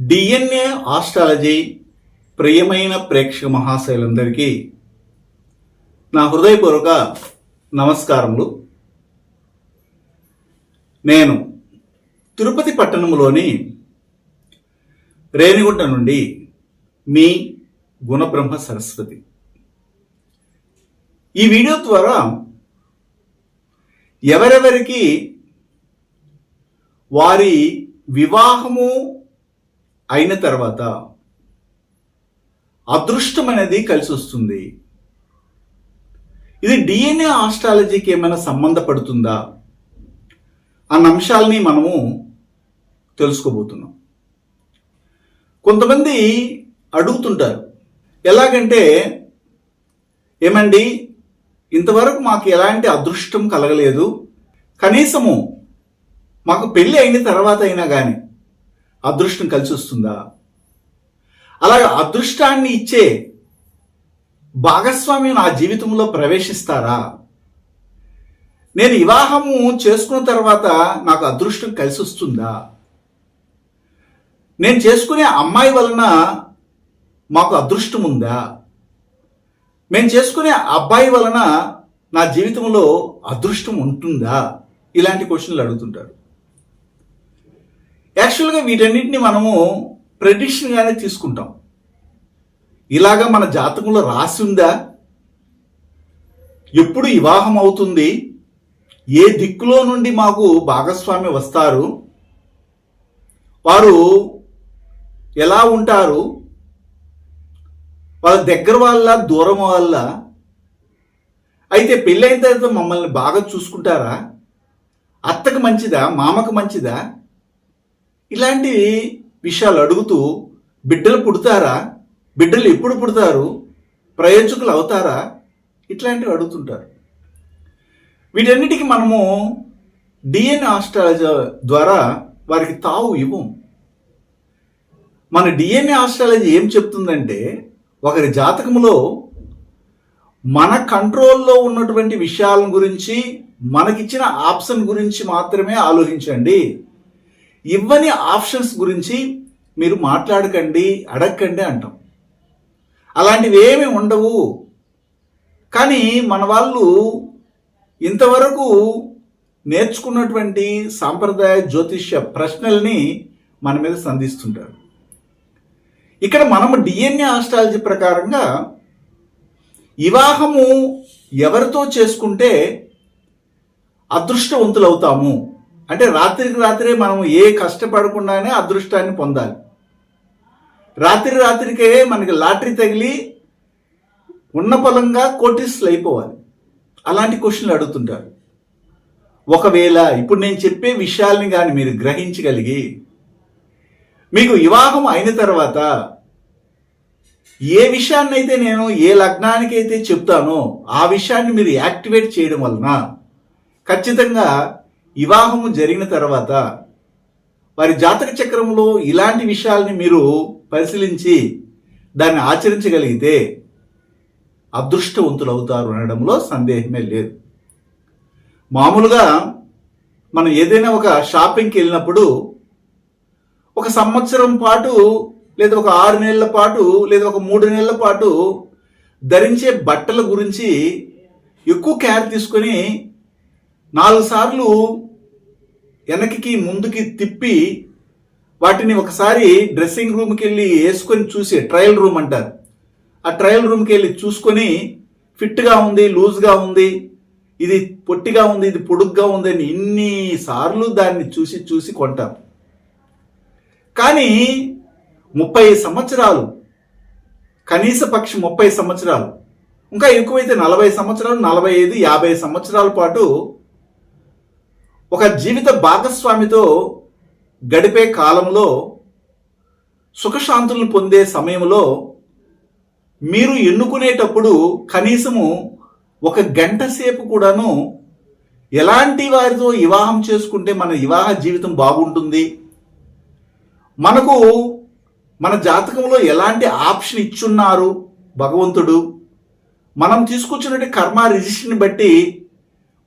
DNA astrology ప్రియమైన ప్రేక్షక మహాశైలందరికీ నా హృదయపూర్వక నమస్కారములు. నేను తిరుపతి పట్టణంలోని రేణిగుంట నుండి మీ గుణబ్రహ్మ సరస్వతి. ఈ వీడియో ద్వారా ఎవరెవరికి వారి వివాహము అయిన తర్వాత అదృష్టం అనేది కలిసి వస్తుంది ఇది డిఎన్ఏ ఆస్ట్రాలజీకి ఏమైనా సంబంధపడుతుందా? అన్న అంశాలని మనము తెలుసుకోబోతున్నాం. కొంతమంది అడుగుతుంటారు ఎలాగంటే ఏమండి ఇంతవరకు మాకు ఎలాంటి అదృష్టం కలగలేదు. కనీసము మాకు పెళ్ళి అయిన తర్వాత అయినా కానీ అదృష్టం కలిసి వస్తుందా అలాగే అదృష్టాన్ని ఇచ్చే భాగస్వామి నా జీవితంలో ప్రవేశిస్తారా? నేను వివాహము చేసుకున్న తర్వాత నాకు అదృష్టం కలిసి వస్తుందా నేను చేసుకునే అమ్మాయి వలన మాకు అదృష్టం ఉందా? మేము చేసుకునే అబ్బాయి వలన నా జీవితంలో అదృష్టం ఉంటుందా? ఇలాంటి క్వశ్చన్లు అడుగుతుంటారు. యాక్చువల్గా వీటన్నిటిని మనము ప్రెడిక్షన్గానే తీసుకుంటాం. ఇలాగా మన జాతకంలో రాసి ఉందా? ఎప్పుడు వివాహం అవుతుంది? ఏ దిక్కులో నుండి మాకు భాగస్వామి వస్తారు? వారు ఎలా ఉంటారు? వాళ్ళ దగ్గర వాళ్ళ దూరం వాళ్ళ? అయితే పెళ్ళైన తర్వాత మమ్మల్ని బాగా చూసుకుంటారా? అత్తకు మంచిదా? మామకు మంచిదా? ఇలాంటి విషయాలు అడుగుతూ బిడ్డలు పుడతారా? బిడ్డలు ఎప్పుడు పుడతారు? ప్రయోజకులు అవుతారా? ఇట్లాంటివి అడుగుతుంటారు. వీటన్నిటికీ మనము డిఎన్ఏ ఆస్ట్రాలజీ ద్వారా వారికి తావు ఇవ్వం. మన డిఎన్ఏ ఆస్ట్రాలజీ ఏం చెప్తుందంటే ఒకరి జాతకములో మన కంట్రోల్లో ఉన్నటువంటి విషయాల గురించి మనకిచ్చిన ఆప్షన్ గురించి మాత్రమే ఆలోచించండి. ఇవ్వని ఆప్షన్స్ గురించి మీరు మాట్లాడకండి అడగకండి అంటాం. అలాంటివి ఏమి ఉండవు. కానీ మన వాళ్ళు ఇంతవరకు నేర్చుకున్నటువంటి సాంప్రదాయ జ్యోతిష్య ప్రశ్నల్ని మన మీద సంధిస్తుంటారు. ఇక్కడ మనము డిఎన్ఏ ఆస్ట్రాలజీ ప్రకారంగా వివాహము ఎవరితో చేసుకుంటే అదృష్టవంతులవుతాము? అంటే రాత్రికి రాత్రే మనం ఏ కష్టపడకుండానే అదృష్టాన్ని పొందాలి. రాత్రి రాత్రికే మనకి లాటరీ తగిలి ఉన్న పొలంగా కోటీసులు అయిపోవాలి. అలాంటి క్వశ్చన్లు అడుగుతుంటారు. ఒకవేళ ఇప్పుడు నేను చెప్పే విషయాల్ని కానీ మీరు గ్రహించగలిగి మీకు వివాహం అయిన తర్వాత ఏ విషయాన్నైతే నేను ఏ లగ్నానికైతే చెప్తానో ఆ విషయాన్ని మీరు యాక్టివేట్ చేయడం వలన ఖచ్చితంగా వివాహము జరిగిన తర్వాత వారి జాతక చక్రంలో ఇలాంటి విషయాల్ని మీరు పరిశీలించి దాన్ని ఆచరించగలిగితే అదృష్టవంతులు అవుతారు అనడంలో సందేహమే లేదు. మామూలుగా మనం ఏదైనా ఒక షాపింగ్కి వెళ్ళినప్పుడు ఒక సంవత్సరం పాటు లేదా ఒక ఆరు నెలల పాటు లేదా ఒక మూడు నెలల పాటు ధరించే బట్టల గురించి ఎక్కువ కేర్ తీసుకొని నాలుగు సార్లు వెనక్కి ముందుకి తిప్పి వాటిని ఒకసారి డ్రెస్సింగ్ రూమ్కి వెళ్ళి వేసుకొని చూసి ట్రయల్ రూమ్ అంటారు. ఆ ట్రయల్ రూమ్కి వెళ్ళి చూసుకొని ఫిట్గా ఉంది లూజ్గా ఉంది ఇది పొట్టిగా ఉంది ఇది పొడుగ్గా ఉంది అని ఇన్ని సార్లు దాన్ని చూసి చూసి కొంటాం. కానీ ముప్పై సంవత్సరాలు కనీస పక్షి ముప్పై సంవత్సరాలు ఇంకా ఎక్కువైతే నలభై సంవత్సరాలు నలభై ఐదు యాభై సంవత్సరాల పాటు ఒక జీవిత భాగస్వామితో గడిపే కాలంలో సుఖశాంతులను పొందే సమయంలో మీరు ఎన్నుకునేటప్పుడు కనీసము ఒక గంట సేపు కూడాను ఎలాంటి వారితో వివాహం చేసుకుంటే మన వివాహ జీవితం బాగుంటుంది? మనకు మన జాతకంలో ఎలాంటి ఆప్షన్ ఇచ్చున్నారు భగవంతుడు? మనం తీసుకొచ్చినటువంటి కర్మ రిజిస్ట్రీని బట్టి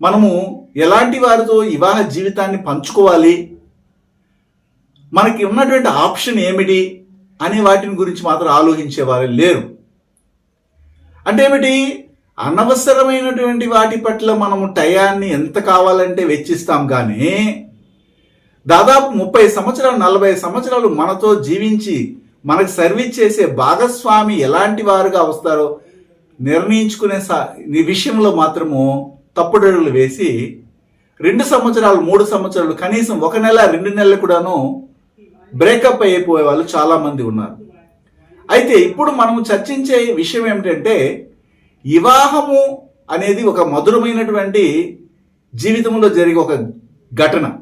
మనము ఎలాంటి వారితో వివాహ జీవితాన్ని పంచుకోవాలి? మనకి ఉన్నటువంటి ఆప్షన్ ఏమిటి? అనే వాటిని గురించి మాత్రం ఆలోచించేవారు లేరు. అంటే ఏమిటి? అనవసరమైనటువంటి వాటి పట్ల మనము టయాన్ని ఎంత కావాలంటే వెచ్చిస్తాం కానీ దాదాపు ముప్పై సంవత్సరాలు నలభై సంవత్సరాలు మనతో జీవించి మనకు సర్వీస్ చేసే భాగస్వామి ఎలాంటి వారుగా వస్తారో నిర్ణయించుకునే సా- ఈ విషయంలో మాత్రము తప్పుడడుగులు వేసి రెండు సంవత్సరాలు మూడు సంవత్సరాలు కనీసం ఒక నెల రెండు నెలలు కూడాను బ్రేకప్ అయిపోయే వాళ్ళు చాలామంది ఉన్నారు. అయితే ఇప్పుడు మనం చర్చించే విషయం ఏమిటంటే వివాహము అనేది ఒక మధురమైనటువంటి జీవితంలో జరిగే ఒక ఘటన.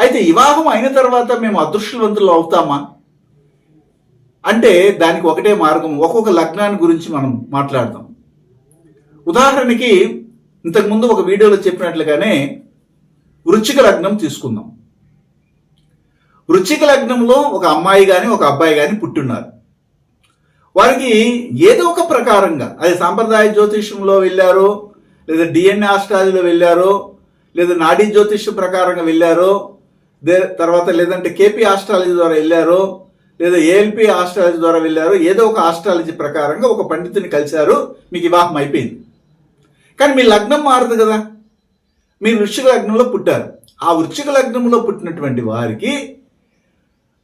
అయితే వివాహం అయిన తర్వాత మేము అదృష్టవంతులు అవుతామా? అంటే దానికి ఒకటే మార్గం ఒక్కొక్క లగ్నాన్ని గురించి మనం మాట్లాడతాం. ఉదాహరణకి ఇంతకుముందు ఒక వీడియోలో చెప్పినట్లుగానే వృచ్చిక లగ్నం తీసుకుందాం. వృచ్చిక లగ్నంలో ఒక అమ్మాయి కానీ ఒక అబ్బాయి కానీ పుట్టున్నారు. వారికి ఏదో ఒక ప్రకారంగా అది సాంప్రదాయ జ్యోతిష్యంలో వెళ్ళారో లేదా డిఎన్ఏ ఆస్ట్రాలజీలో వెళ్ళారో లేదా నాడీ జ్యోతిష్యం ప్రకారంగా వెళ్ళారో దే- తర్వాత లేదంటే కేపీ ఆస్ట్రాలజీ ద్వారా వెళ్ళారో లేదా ఏఎల్పి ఆస్ట్రాలజీ ద్వారా వెళ్ళారో ఏదో ఒక ఆస్ట్రాలజీ ప్రకారంగా ఒక పండితుని కలిశారు మీకు వివాహం అయిపోయింది. కానీ మీ లగ్నం మారదు కదా. మీరు వృశ్చిక లగ్నంలో పుట్టారు. ఆ వృశ్చిక లగ్నంలో పుట్టినటువంటి వారికి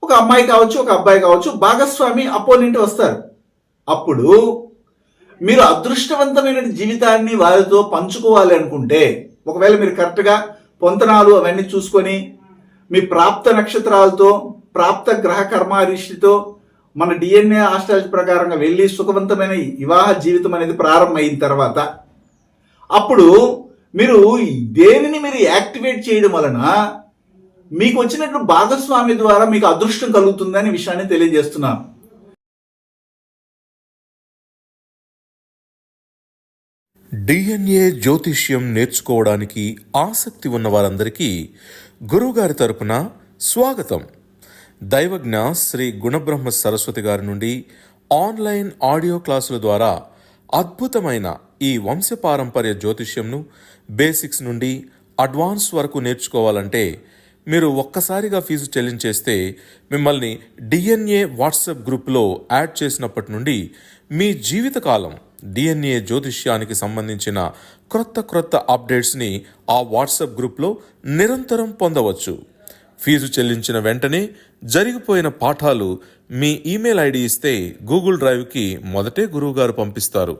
ఒక అమ్మాయి కావచ్చు ఒక అబ్బాయి కావచ్చు భాగస్వామి అపోనెంట్ వస్తారు. అప్పుడు మీరు అదృష్టవంతమైన జీవితాన్ని వారితో పంచుకోవాలి అనుకుంటే ఒకవేళ మీరు కరెక్ట్గా పొంతనాలు అవన్నీ చూసుకొని మీ ప్రాప్త నక్షత్రాలతో ప్రాప్త గ్రహ కర్మారిష్టితో మన డిఎన్ఏ ఆస్ట్రాలజీ ప్రకారంగా వెళ్ళి సుఖవంతమైన వివాహ జీవితం అనేది ప్రారంభమైన తర్వాత అప్పుడు మీరు దేనిని మీరు యాక్టివేట్ చేయడం వలన మీకు వచ్చినట్టు భాగస్వామి ద్వారా మీకు అదృష్టం కలుగుతుందనే విషయాన్ని తెలియజేస్తున్నాను. డిఎన్ఏ జ్యోతిష్యం నేర్చుకోవడానికి ఆసక్తి ఉన్న వారందరికీ గురువుగారి తరపున స్వాగతం. దైవజ్ఞ శ్రీ గుణబ్రహ్మ సరస్వతి గారి నుండి ఆన్లైన్ ఆడియో క్లాసుల ద్వారా అద్భుతమైన ఈ వంశపారంపర్య జ్యోతిష్యంను బేసిక్స్ నుండి అడ్వాన్స్ వరకు నేర్చుకోవాలంటే మీరు ఒక్కసారిగా ఫీజు చెల్లించేస్తే మిమ్మల్ని డిఎన్ఏ వాట్సాప్ గ్రూప్లో యాడ్ చేసినప్పటి నుండి మీ జీవితకాలం డిఎన్ఏ జ్యోతిష్యానికి సంబంధించిన క్రొత్త క్రొత్త అప్డేట్స్ని ఆ వాట్సాప్ గ్రూప్లో నిరంతరం పొందవచ్చు. ఫీజు చెల్లించిన వెంటనే జరిగిపోయిన పాఠాలు మీ ఈమెయిల్ ఐడి ఇస్తే గూగుల్ డ్రైవ్కి మొదటే గురువుగారు పంపిస్తారు.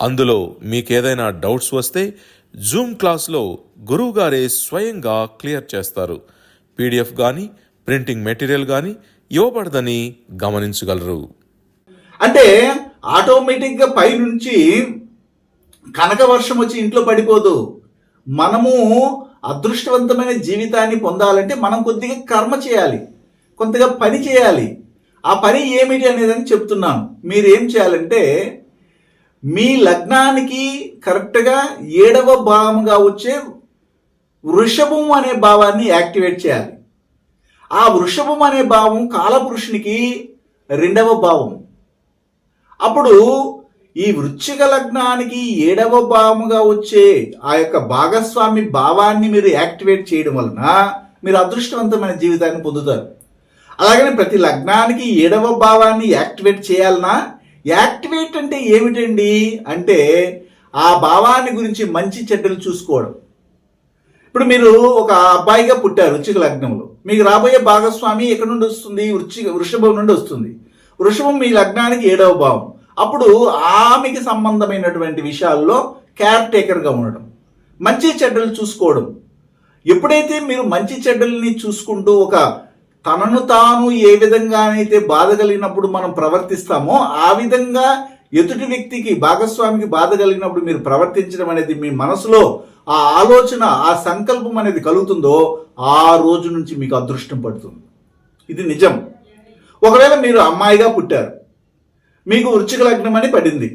అందులో మీకేదైనా డౌట్స్ వస్తే జూమ్ క్లాస్లో గురువుగారే స్వయంగా క్లియర్ చేస్తారు. పీడిఎఫ్ కానీ ప్రింటింగ్ మెటీరియల్ కానీ ఇవ్వబడదని గమనించగలరు. అంటే ఆటోమేటిక్గా పైనుంచి కనక వర్షం వచ్చి ఇంట్లో పడిపోదు. మనము అదృష్టవంతమైన జీవితాన్ని పొందాలంటే మనం కొద్దిగా కర్మ చేయాలి. కొంతగా పని చేయాలి. ఆ పని ఏమిటి అనేది అని చెప్తున్నాను. మీరు ఏం చేయాలంటే మీ లగ్నానికి కరెక్ట్గా ఏడవ భావంగా వచ్చే వృషభం అనే భావాన్ని యాక్టివేట్ చేయాలి. ఆ వృషభం అనే భావం కాలపురుషునికి రెండవ భావం. అప్పుడు ఈ వృశ్చిక లగ్నానికి ఏడవ భావముగా వచ్చే ఆ యొక్క భాగస్వామి భావాన్ని మీరు యాక్టివేట్ చేయడం వలన మీరు అదృష్టవంతమైన జీవితాన్ని పొందుతారు. అలాగనే ప్రతి లగ్నానికి ఏడవ భావాన్ని యాక్టివేట్ చేయాలన్నా యాక్టివేట్ అంటే ఏమిటండి? అంటే ఆ భావాన్ని గురించి మంచి చెడ్డలు చూసుకోవడం. ఇప్పుడు మీరు ఒక అబ్బాయిగా పుట్టారు వృచ్చిక లగ్నంలో. మీకు రాబోయే భాగస్వామి ఎక్కడి నుండి వస్తుంది? వృచ్చిక వృషభం నుండి వస్తుంది. వృషభం మీ లగ్నానికి ఏడవ భావం. అప్పుడు ఆమెకి సంబంధమైనటువంటి విషయాల్లో కేర్ టేకర్గా ఉండడం. మంచి చెడ్డలు చూసుకోవడం. ఎప్పుడైతే మీరు మంచి చెడ్డల్ని చూసుకుంటూ ఒక తనను తాను ఏ విధంగానైతే బాధ కలిగినప్పుడు మనం ప్రవర్తిస్తామో ఆ విధంగా ఎదుటి వ్యక్తికి భాగస్వామికి బాధ కలిగినప్పుడు మీరు ప్రవర్తించడం అనేది మీ మనసులో ఆ ఆలోచన ఆ సంకల్పం అనేది కలుగుతుందో ఆ రోజు నుంచి మీకు అదృష్టం పడుతుంది. ఇది నిజం. ఒకవేళ మీరు అమ్మాయిగా పుట్టారు మీకు వృచ్చిక లగ్నం అని పడింది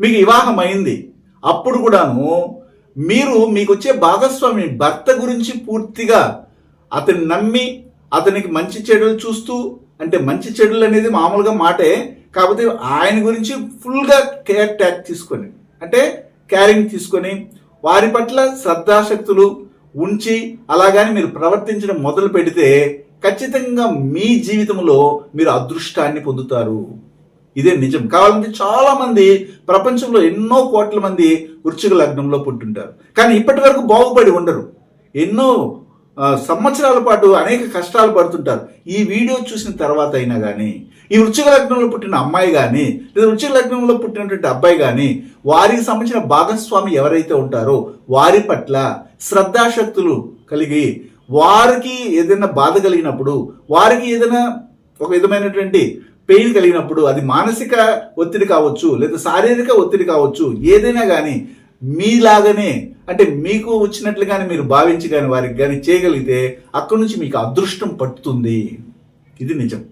మీకు వివాహం అయింది అప్పుడు కూడాను మీరు మీకు వచ్చే భాగస్వామి భర్త గురించి పూర్తిగా అతన్ని నమ్మి అతనికి మంచి చెడులు చూస్తూ అంటే మంచి చెడులు అనేది మామూలుగా మాటే కాకపోతే ఆయన గురించి ఫుల్గా కేర్ ట్యాక్ తీసుకొని అంటే క్యారింగ్ తీసుకొని వారి పట్ల శ్రద్ధాశక్తులు ఉంచి అలాగని మీరు ప్రవర్తించడం మొదలు పెడితే ఖచ్చితంగా మీ జీవితంలో మీరు అదృష్టాన్ని పొందుతారు. ఇదే నిజం. కావాలంటే చాలా మంది ప్రపంచంలో ఎన్నో కోట్ల మంది వృశ్చిక లగ్నంలో పుట్టుంటారు. కానీ ఇప్పటి వరకు బాగుపడి ఉండరు. ఎన్నో సంవత్సరాల పాటు అనేక కష్టాలు పడుతుంటారు. ఈ వీడియో చూసిన తర్వాత అయినా కానీ ఈ వృశ్చిక లగ్నంలో పుట్టిన అమ్మాయి కానీ లేదా వృశ్చిక లగ్నంలో పుట్టినటువంటి అబ్బాయి కానీ వారికి సంబంధించిన భాగస్వామి ఎవరైతే ఉంటారో వారి పట్ల శ్రద్ధాశక్తులు కలిగి వారికి ఏదైనా బాధ కలిగినప్పుడు వారికి ఏదైనా ఒక విధమైనటువంటి పెయిన్ కలిగినప్పుడు అది మానసిక ఒత్తిడి కావచ్చు లేదా శారీరక ఒత్తిడి కావచ్చు ఏదైనా కానీ మీలాగనే అంటే మీకు వచ్చినట్లుగానే మీరు భావించి కానీ వారికి కానీ చేయగలిగితే అక్కడి నుంచి మీకు అదృష్టం పట్టుతుంది. ఇది నిజం.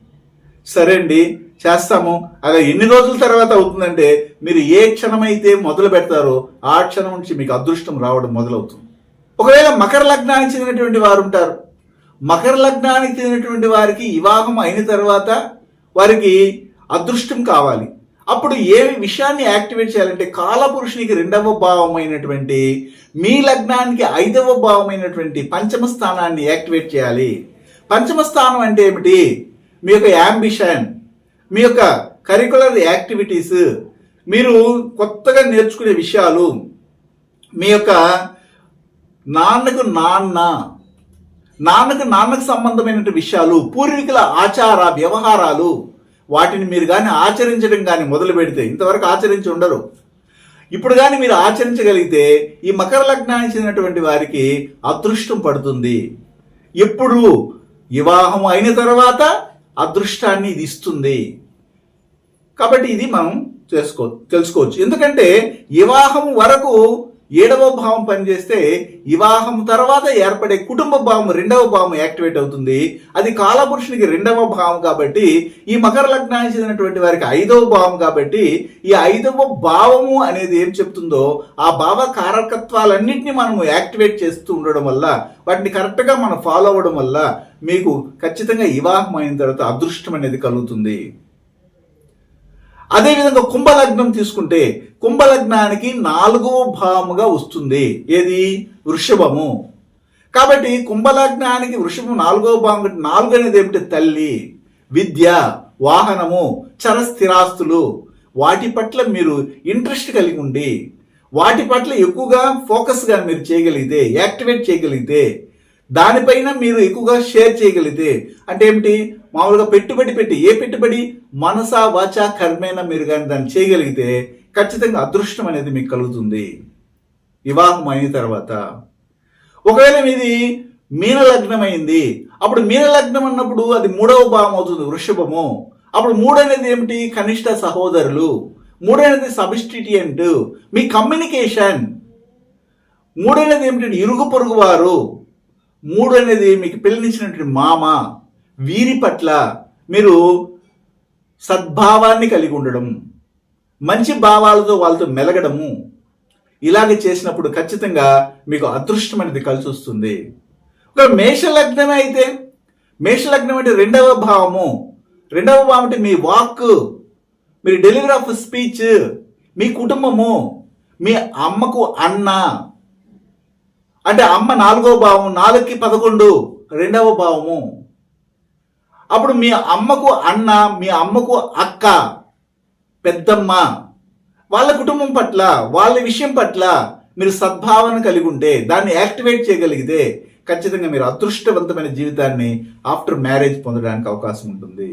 సరే అండి చేస్తాము. అలా ఎన్ని రోజుల తర్వాత అవుతుందంటే మీరు ఏ క్షణమైతే మొదలు పెడతారో ఆ క్షణం నుంచి మీకు అదృష్టం రావడం మొదలవుతుంది. ఒకవేళ మకర లగ్నానికి చెందినటువంటి వారు ఉంటారు. మకర లగ్నానికి చెందినటువంటి వారికి వివాహం అయిన తర్వాత వారికి అదృష్టం కావాలి. అప్పుడు ఏ విషయాన్ని యాక్టివేట్ చేయాలంటే కాలపురుషునికి రెండవ భావమైనటువంటి మీ లగ్నానికి ఐదవ భావమైనటువంటి పంచమ స్థానాన్ని యాక్టివేట్ చేయాలి. పంచమ స్థానం అంటే ఏమిటి? మీ యొక్క యాంబిషన్ మీ యొక్క కరికులర్ యాక్టివిటీస్ మీరు కొత్తగా నేర్చుకునే విషయాలు మీ యొక్క నాన్నకు నాన్న నాన్నకు నాన్నకు సంబంధమైన విషయాలు పూర్వీకుల ఆచార వ్యవహారాలు వాటిని మీరు కానీ ఆచరించడం కానీ మొదలు పెడితే ఇంతవరకు ఆచరించి ఉండరు. ఇప్పుడు కానీ మీరు ఆచరించగలిగితే ఈ మకర లగ్నానికి చెందినటువంటి వారికి అదృష్టం పడుతుంది. ఎప్పుడు వివాహం అయిన తర్వాత అదృష్టాన్ని ఇది ఇస్తుంది. కాబట్టి ఇది మనం చేసుకో తెలుసుకోవచ్చు. ఎందుకంటే వివాహం వరకు ఏడవ భావం పనిచేస్తే వివాహం తర్వాత ఏర్పడే కుటుంబ భావం రెండవ భావం యాక్టివేట్ అవుతుంది. అది కాలపురుషునికి రెండవ భావం కాబట్టి ఈ మకర లగ్నానికి చెందినటువంటి వారికి ఐదవ భావం కాబట్టి ఈ ఐదవ భావము అనేది ఏం చెప్తుందో ఆ భావ కారకత్వాలన్నింటినీ మనము యాక్టివేట్ చేస్తూ ఉండడం వల్ల వాటిని కరెక్ట్గా మనం ఫాలో అవ్వడం వల్ల మీకు ఖచ్చితంగా వివాహం అయిన తర్వాత అదృష్టం అనేది కలుగుతుంది. అదేవిధంగా కుంభలగ్నం తీసుకుంటే కుంభలగ్నానికి నాలుగో భావముగా వస్తుంది. ఏది? వృషభము. కాబట్టి కుంభలగ్నానికి వృషభం నాలుగో భావం నాలుగు అనేది ఏమిటి? తల్లి విద్య వాహనము చర స్థిరాస్తులు వాటి పట్ల మీరు ఇంట్రెస్ట్ కలిగి ఉండి వాటి పట్ల ఎక్కువగా ఫోకస్గా మీరు చేయగలిగితే యాక్టివేట్ చేయగలిగితే దానిపైన మీరు ఎక్కువగా షేర్ చేయగలిగితే అంటే ఏమిటి? మామూలుగా పెట్టుబడి పెట్టి ఏ పెట్టుబడి? మనస వాచ కర్మేన మీరు కానీ దాన్ని చేయగలిగితే ఖచ్చితంగా అదృష్టం అనేది మీకు కలుగుతుంది. వివాహం అయిన తర్వాత. ఒకవేళ మీది మీన లగ్నం అయింది అప్పుడు మీన లగ్నం అన్నప్పుడు అది మూడవ భావం అవుతుంది వృషభము. అప్పుడు మూడు అనేది ఏమిటి? కనిష్ట సహోదరులు. మూడు అనేది మీ కమ్యూనికేషన్. మూడనేది ఏమిటి? ఇరుగు పొరుగు వారు. మూడు అనేది మీకు పిల్లనిచ్చినటువంటి మామ వీరి పట్ల మీరు సద్భావాన్ని కలిగి ఉండడం మంచి భావాలతో వాళ్ళతో మెలగడము ఇలాగ చేసినప్పుడు ఖచ్చితంగా మీకు అదృష్టం అనేది కలిసి వస్తుంది ఒక మేషలగ్నమే అయితే మేషలగ్నం అంటే రెండవ భావము. రెండవ భావం అంటే మీ వాక్ మీరు డెలివరీ ఆఫ్ స్పీచ్ మీ కుటుంబము మీ అమ్మకు అన్న అంటే అమ్మ నాలుగో భావం నాలుగుకి పదకొండు రెండవ భావము. అప్పుడు మీ అమ్మకు అన్న మీ అమ్మకు అక్క పెద్దమ్మ వాళ్ళ కుటుంబం పట్ల వాళ్ళ విషయం పట్ల మీరు సద్భావన కలిగి ఉంటే దాన్ని యాక్టివేట్ చేయగలిగితే ఖచ్చితంగా మీరు అదృష్టవంతమైన జీవితాన్ని ఆఫ్టర్ మ్యారేజ్ పొందడానికి అవకాశం ఉంటుంది.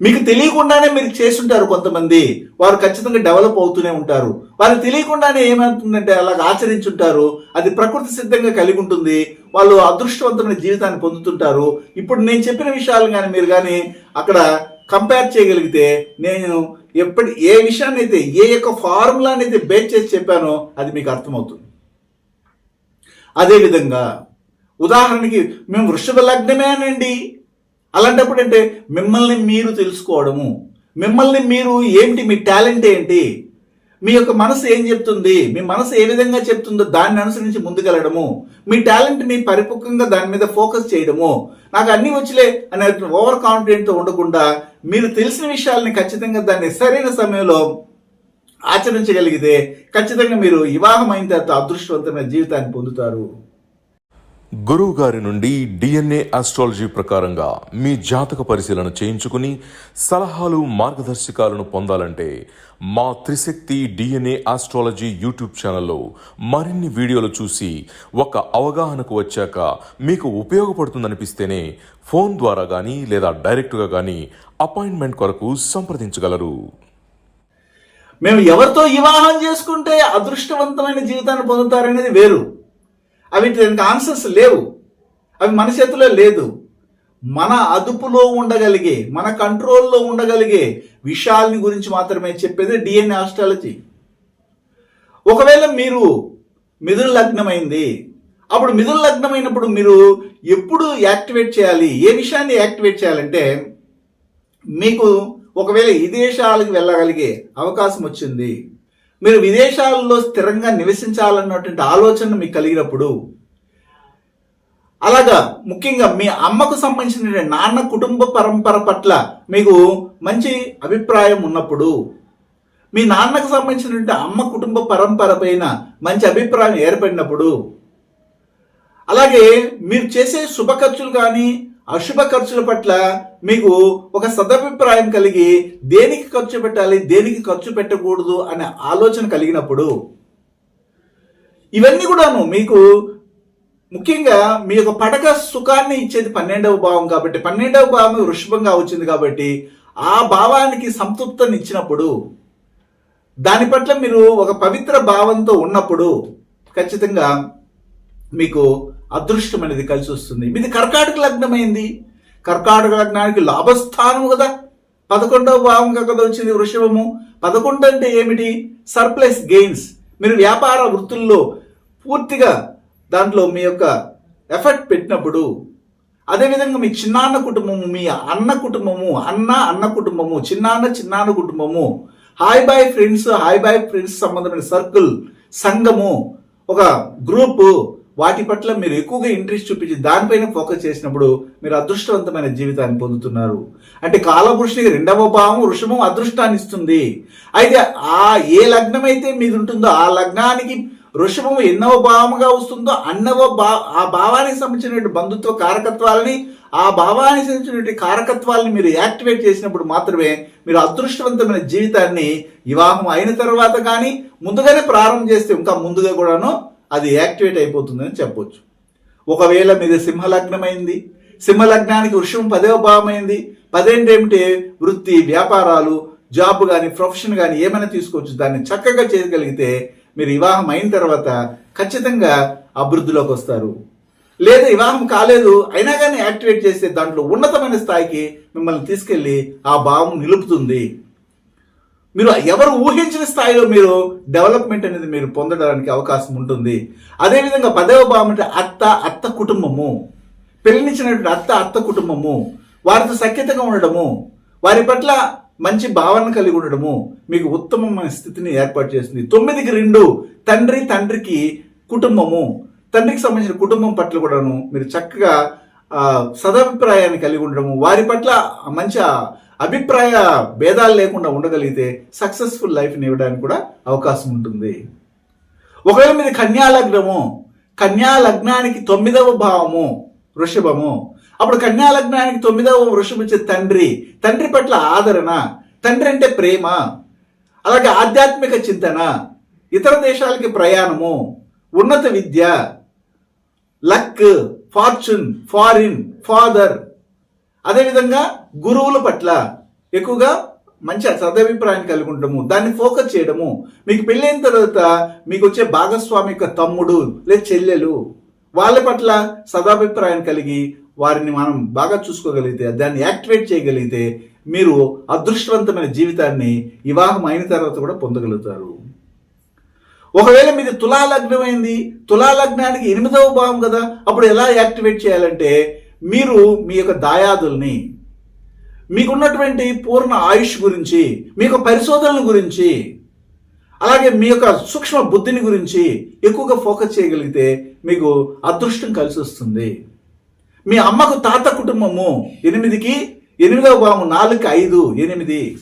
మీకు తెలియకుండానే మీరు చేస్తుంటారు కొంతమంది. వారు ఖచ్చితంగా డెవలప్ అవుతూనే ఉంటారు. వారు తెలియకుండానే ఏమవుతుందంటే అలాగ ఆచరించుంటారు. అది ప్రకృతి సిద్ధంగా కలిగి ఉంటుంది. వాళ్ళు అదృష్టవంతమైన జీవితాన్ని పొందుతుంటారు. ఇప్పుడు నేను చెప్పిన విషయాలు కానీ మీరు కానీ అక్కడ కంపేర్ చేయగలిగితే నేను ఎప్పటి ఏ విషయాన్ని అయితే ఏ యొక్క ఫార్ములాని అయితే బేస్ చేసి చెప్పానో అది మీకు అర్థమవుతుంది. అదేవిధంగా ఉదాహరణకి మేము వృషభ లగ్నమేనండి అలాంటప్పుడు అంటే మిమ్మల్ని మీరు తెలుసుకోవడము. మిమ్మల్ని మీరు ఏంటి? మీ టాలెంట్ ఏంటి? మీ యొక్క మనసు ఏం చెప్తుంది? మీ మనసు ఏ విధంగా చెప్తుందో దాన్ని అనుసరించి ముందుకెళ్ళడము. మీ టాలెంట్ మీ పరిపక్వంగా దాని మీద ఫోకస్ చేయడము. నాకు అన్నీ వచ్చలే అనే ఓవర్ కాన్ఫిడెంట్తో ఉండకుండా మీరు తెలిసిన విషయాల్ని ఖచ్చితంగా దాన్ని సరైన సమయంలో ఆచరించగలిగితే ఖచ్చితంగా మీరు వివాహం అయిన తర్వాత అదృష్టవంతమైన జీవితాన్ని పొందుతారు. గురువు గారి నుండి డిఎన్ఏ ఆస్ట్రాలజీ ప్రకారంగా మీ జాతక పరిశీలన చేయించుకుని సలహాలు మార్గదర్శకాలను పొందాలంటే మా త్రిశక్తి డిఎన్ఏ ఆస్ట్రాలజీ యూట్యూబ్ ఛానల్లో మరిన్ని వీడియోలు చూసి ఒక అవగాహనకు వచ్చాక మీకు ఉపయోగపడుతుందనిపిస్తేనే ఫోన్ ద్వారా కానీ లేదా డైరెక్ట్గా కానీ అపాయింట్మెంట్ కొరకు సంప్రదించగలరు. మేము ఎవరితో వివాహం చేసుకుంటే అదృష్టవంతమైన జీవితాన్ని పొందుతారనేది వేరు. అవి దానికి ఆన్సర్స్ లేవు. అవి మన చేతిలో లేదు. మన అదుపులో ఉండగలిగే మన కంట్రోల్లో ఉండగలిగే విషయాలని గురించి మాత్రమే చెప్పేది డిఎన్ఏ ఆస్ట్రాలజీ ఒకవేళ మీరు మిథున లగ్నమైంది అప్పుడు మిథున లగ్నమైనప్పుడు మీరు ఎప్పుడు యాక్టివేట్ చేయాలి? ఏ విషయాన్ని యాక్టివేట్ చేయాలంటే మీకు ఒకవేళ విదేశాలకు వెళ్ళగలిగే అవకాశం వచ్చింది మీరు విదేశాల్లో స్థిరంగా నివసించాలన్నటువంటి ఆలోచన మీకు కలిగినప్పుడు అలాగా ముఖ్యంగా మీ అమ్మకు సంబంధించిన నాన్న కుటుంబ పరంపర పట్ల మీకు మంచి అభిప్రాయం ఉన్నప్పుడు మీ నాన్నకు సంబంధించినటువంటి అమ్మ కుటుంబ పరంపర పైన మంచి అభిప్రాయం ఏర్పడినప్పుడు అలాగే మీరు చేసే శుభ ఖర్చులు కానీ అశుభ ఖర్చుల పట్ల మీకు ఒక సదభిప్రాయం కలిగి దేనికి ఖర్చు పెట్టాలి దేనికి ఖర్చు పెట్టకూడదు అనే ఆలోచన కలిగినప్పుడు ఇవన్నీ కూడాను మీకు ముఖ్యంగా మీ యొక్క పడక సుఖాన్ని ఇచ్చేది పన్నెండవ భావం కాబట్టి పన్నెండవ భావం వృషభంగా వచ్చింది కాబట్టి ఆ భావానికి సంతృప్తిని ఇచ్చినప్పుడు దాని పట్ల మీరు ఒక పవిత్ర భావంతో ఉన్నప్పుడు ఖచ్చితంగా మీకు అదృష్టం అనేది కలిసి వస్తుంది. మీది కర్కాటక లగ్నమైంది. కర్కాటక లగ్నానికి లాభస్థానం కదా. పదకొండవ భావంగా కదా వచ్చింది వృషభము. పదకొండు అంటే ఏమిటి? Surplus gains. మీరు వ్యాపార వృత్తుల్లో పూర్తిగా దాంట్లో మీ యొక్క ఎఫర్ట్ పెట్టినప్పుడు అదేవిధంగా మీ చిన్నాన్న కుటుంబము మీ అన్న కుటుంబము అన్న అన్న కుటుంబము చిన్నాన్న చిన్నాన్న కుటుంబము hi bye friends hi bye friends సంబంధమైన సర్కిల్ సంఘము ఒక గ్రూపు వాటి పట్ల మీరు ఎక్కువగా ఇంట్రెస్ట్ చూపించి దానిపైన ఫోకస్ చేసినప్పుడు మీరు అదృష్టవంతమైన జీవితాన్ని పొందుతున్నారు. అంటే కాలపురుషునికి రెండవ భావం వృషభం అదృష్టాన్ని ఇస్తుంది. అయితే ఆ ఏ లగ్నం అయితే మీది ఉంటుందో ఆ లగ్నానికి వృషభం ఎన్నవ భావముగా వస్తుందో అన్నవ భా ఆ భావానికి సంబంధించినటువంటి బంధుత్వ కారకత్వాలని ఆ భావానికి సంబంధించినటువంటి కారకత్వాలని మీరు యాక్టివేట్ చేసినప్పుడు మాత్రమే మీరు అదృష్టవంతమైన జీవితాన్ని వివాహం అయిన తర్వాత కానీ ముందుగానే ప్రారంభం చేస్తే ఇంకా ముందుగా కూడాను అది యాక్టివేట్ అయిపోతుందని చెప్పొచ్చు. ఒకవేళ మీది సింహలగ్నమైంది సింహలగ్నానికి వృషం పదవ భావం అయింది పదేంటి ఏమిటి వృత్తి వ్యాపారాలు జాబ్ కానీ ప్రొఫెషన్ కానీ ఏమైనా తీసుకోవచ్చు దాన్ని చక్కగా చేయగలిగితే మీరు వివాహం అయిన తర్వాత ఖచ్చితంగా అభివృద్ధిలోకి వస్తారు. లేదా వివాహం కాలేదు అయినా కానీ యాక్టివేట్ చేస్తే దాంట్లో ఉన్నతమైన స్థాయికి మిమ్మల్ని తీసుకెళ్ళి ఆ భావం నిలుపుతుంది. మీరు ఎవరు ఊహించిన స్థాయిలో మీరు డెవలప్మెంట్ అనేది మీరు పొందడానికి అవకాశం ఉంటుంది. అదేవిధంగా పదవ భావం అంటే అత్త అత్త కుటుంబము. పెళ్ళినిచ్చినటువంటి అత్త అత్త కుటుంబము. వారితో సఖ్యతగా ఉండడము. వారి పట్ల మంచి భావన కలిగి ఉండడము మీకు ఉత్తమమైన స్థితిని ఏర్పాటు చేస్తుంది. తొమ్మిదికి రెండు తండ్రి తండ్రికి కుటుంబము. తండ్రికి సంబంధించిన కుటుంబం పట్ల కూడాను మీరు చక్కగా సదాభిప్రాయాన్ని కలిగి ఉండడము. వారి పట్ల మంచి అభిప్రాయ భేదాలు లేకుండా ఉండగలిగితే సక్సెస్ఫుల్ లైఫ్ని ఇవ్వడానికి కూడా అవకాశం ఉంటుంది. ఒకవేళ మీది కన్యాలగ్నము కన్యాలగ్నానికి కన్యా లగ్నానికి తొమ్మిదవ భావము వృషభము. అప్పుడు కన్యాలగ్నానికి తొమ్మిదవ వృషభం ఇచ్చే తండ్రి. తండ్రి పట్ల ఆదరణ తండ్రి అంటే ప్రేమ అలాగే ఆధ్యాత్మిక చింతన ఇతర దేశాలకి ప్రయాణము ఉన్నత విద్య లక్ ఫార్చ్యూన్ ఫారిన్ ఫాదర్ అదేవిధంగా గురువుల పట్ల ఎక్కువగా మంచి సదభిప్రాయం కలిగి ఉండడము దాన్ని ఫోకస్ చేయడము మీకు పెళ్ళైన తర్వాత మీకు వచ్చే భాగస్వామి యొక్క తమ్ముడు లేదా చెల్లెలు వాళ్ళ పట్ల సదాభిప్రాయం కలిగి వారిని మనం బాగా చూసుకోగలిగితే దాన్ని యాక్టివేట్ చేయగలిగితే మీరు అదృష్టవంతమైన జీవితాన్ని వివాహం అయిన తర్వాత కూడా పొందగలుగుతారు. ఒకవేళ మీది తులాలగ్నమైంది తులాలగ్నానికి ఎనిమిదవ భావం కదా అప్పుడు ఎలా యాక్టివేట్ చేయాలంటే మీరు మీ యొక్క దాయాదుల్ని మీకున్నటువంటి పూర్ణ ఆయుష్ గురించి మీ యొక్క పరిశోధనల గురించి అలాగే మీ యొక్క సూక్ష్మ బుద్ధిని గురించి ఎక్కువగా ఫోకస్ చేయగలిగితే మీకు అదృష్టం కలిసి వస్తుంది. మీ అమ్మకు తాత కుటుంబము ఎనిమిదికి ఎనిమిదవ భావం నాలుగు ఐదు ఎనిమిది.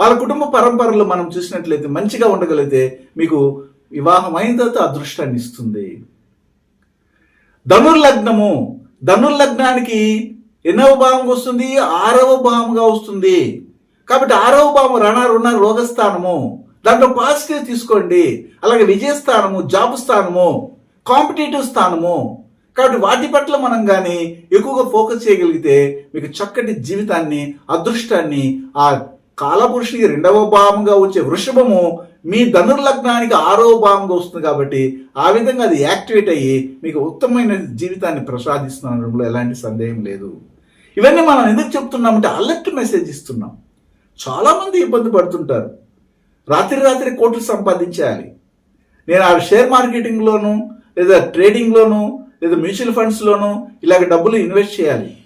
వాళ్ళ కుటుంబ పరంపరలు మనం చూసినట్లయితే మంచిగా ఉండగలిగితే మీకు వివాహమైన తర్వాత అదృష్టాన్ని ఇస్తుంది. ధనుర్లగ్నము ధనుర్లగ్నానికి ఎన్నవ భావంగా వస్తుంది ఆరవ భావంగా వస్తుంది. కాబట్టి ఆరవ భావం రణ రుణ రోగస్థానము దాంట్లో పాజిటివ్ తీసుకోండి. అలాగే విజయస్థానము జాబ్ స్థానము కాంపిటేటివ్ స్థానము. కాబట్టి వాటి పట్ల మనం కానీ ఎక్కువగా ఫోకస్ చేయగలిగితే మీకు చక్కటి జీవితాన్ని అదృష్టాన్ని ఆ కాలపురుషునికి రెండవ భావంగా వచ్చే వృషభము మీ ధనుర్లగ్నానికి ఆరో భావంగా వస్తుంది కాబట్టి ఆ విధంగా అది యాక్టివేట్ అయ్యి మీకు ఉత్తమమైన జీవితాన్ని ప్రసాదిస్తున్నప్పుడు ఎలాంటి సందేహం లేదు. ఇవన్నీ మనం ఎందుకు చెప్తున్నామంటే అలర్ట్ మెసేజ్ ఇస్తున్నాం. చాలామంది ఇబ్బంది పడుతుంటారు. రాత్రి రాత్రి కోట్లు సంపాదించాలి. నేను ఆ షేర్ మార్కెటింగ్లోను లేదా ట్రేడింగ్లోను లేదా మ్యూచువల్ ఫండ్స్లోను ఇలాగ డబ్బులు ఇన్వెస్ట్ చేయాలి.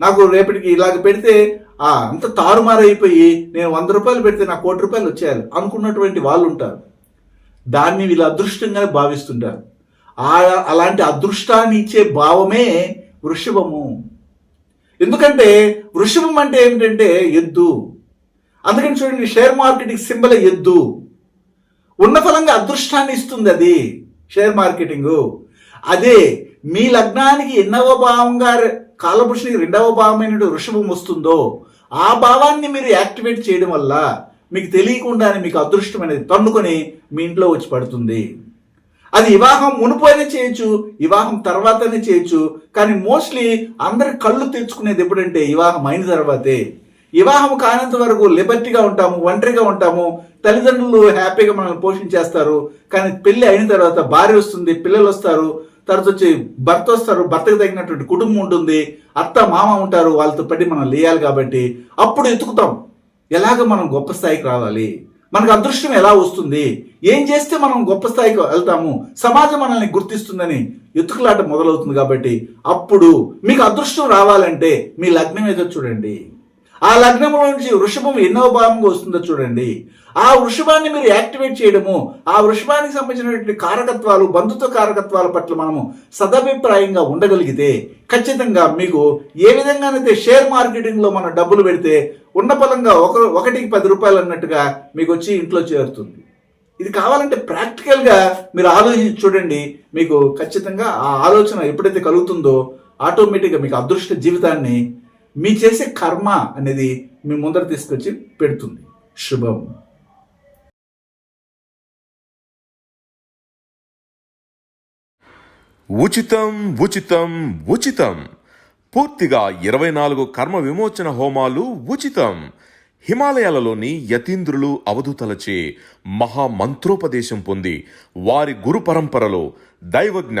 నాకు రేపటికి ఇలాగ పెడితే ఆ అంత తారుమారైపోయి నేను వంద రూపాయలు పెడితే నాకు కోటి రూపాయలు వచ్చేయాలి అనుకున్నటువంటి వాళ్ళు ఉంటారు దాన్ని వీళ్ళు అదృష్టంగా భావిస్తుంటారు. ఆ అలాంటి అదృష్టాన్ని ఇచ్చే భావమే వృషభము. ఎందుకంటే వృషభం అంటే ఏమిటంటే ఎద్దు. అందుకని చూడండి షేర్ మార్కెటింగ్ సింబల్ ఎద్దు. ఉన్న ఫలంగా అదృష్టాన్ని ఇస్తుంది అది షేర్ మార్కెటింగ్. అదే మీ లగ్నానికి ఎన్నవ భావంగా కాలపురుషునికి రెండవ భావమైన వృషభం వస్తుందో ఆ భావాన్ని మీరు యాక్టివేట్ చేయడం వల్ల మీకు తెలియకుండానే మీకు అదృష్టం అనేది తన్నుకొని మీ ఇంట్లో వచ్చి పడుతుంది. అది వివాహం మునుపోయినా చేయొచ్చు వివాహం తర్వాతనే చేయొచ్చు కానీ మోస్ట్లీ అందరి కళ్ళు తెచ్చుకునేది ఎప్పుడంటే వివాహం అయిన తర్వాతే. వివాహం కానంత వరకు లిబర్టీగా ఉంటాము ఒంటరిగా ఉంటాము తల్లిదండ్రులు హ్యాపీగా మనల్ని పోషించేస్తారు కానీ పెళ్ళి అయిన తర్వాత భార్య వస్తుంది పిల్లలు వస్తారు తర్వాత వచ్చి భర్త వస్తారు భర్తకు తగినటువంటి కుటుంబం ఉంటుంది అత్త మామ ఉంటారు వాళ్ళతో పెట్టి మనం లేయాలి కాబట్టి అప్పుడు ఎత్తుకుతాం. ఎలాగ మనం గొప్ప స్థాయికి రావాలి? మనకు అదృష్టం ఎలా వస్తుంది? ఏం చేస్తే మనం గొప్ప స్థాయికి వెళ్తాము? సమాజం మనల్ని గుర్తిస్తుందని ఎత్తుకులాట మొదలవుతుంది కాబట్టి అప్పుడు మీకు అదృష్టం రావాలంటే మీ లగ్నం ఏదో చూడండి. ఆ లగ్నంలో నుంచి వృషభం ఎన్నో భావంగా వస్తుందో చూడండి. ఆ వృషభాన్ని మీరు యాక్టివేట్ చేయడము ఆ వృషభానికి సంబంధించినటువంటి కారకత్వాలు బంధుత్వ కారకత్వాల పట్ల మనము సదభిప్రాయంగా ఉండగలిగితే ఖచ్చితంగా మీకు ఏ విధంగానైతే షేర్ మార్కెటింగ్లో మనం డబ్బులు పెడితే ఉన్న పలంగా ఒక ఒకటికి పది రూపాయలు అన్నట్టుగా మీకు వచ్చి ఇంట్లో చేరుతుంది. ఇది కావాలంటే ప్రాక్టికల్గా మీరు ఆలోచించి చూడండి మీకు ఖచ్చితంగా ఆ ఆలోచన ఎప్పుడైతే కలుగుతుందో ఆటోమేటిక్గా మీకు అదృష్ట జీవితాన్ని మీ చేసే కర్మ అనేది మీ ముందర తీసుకొచ్చి పెడుతుంది. శుభం. ఉచితం ఉచితం ఉచితం. పూర్తిగా ఇరవై నాలుగు కర్మ విమోచన హోమాలు ఉచితం. హిమాలయాలలోని యతీంద్రులు అవధూతలచే మహామంత్రోపదేశం పొంది వారి గురు పరంపరలో దైవజ్ఞ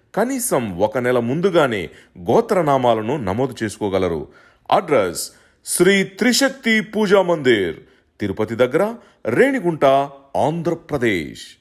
కనీసం ఒక నెల ముందుగానే గోత్రనామాలను నమోదు చేసుకోగలరు. అడ్రస్ శ్రీ త్రిశక్తి పూజా మందిర్ తిరుపతి దగ్గర రేణిగుంట ఆంధ్రప్రదేశ్.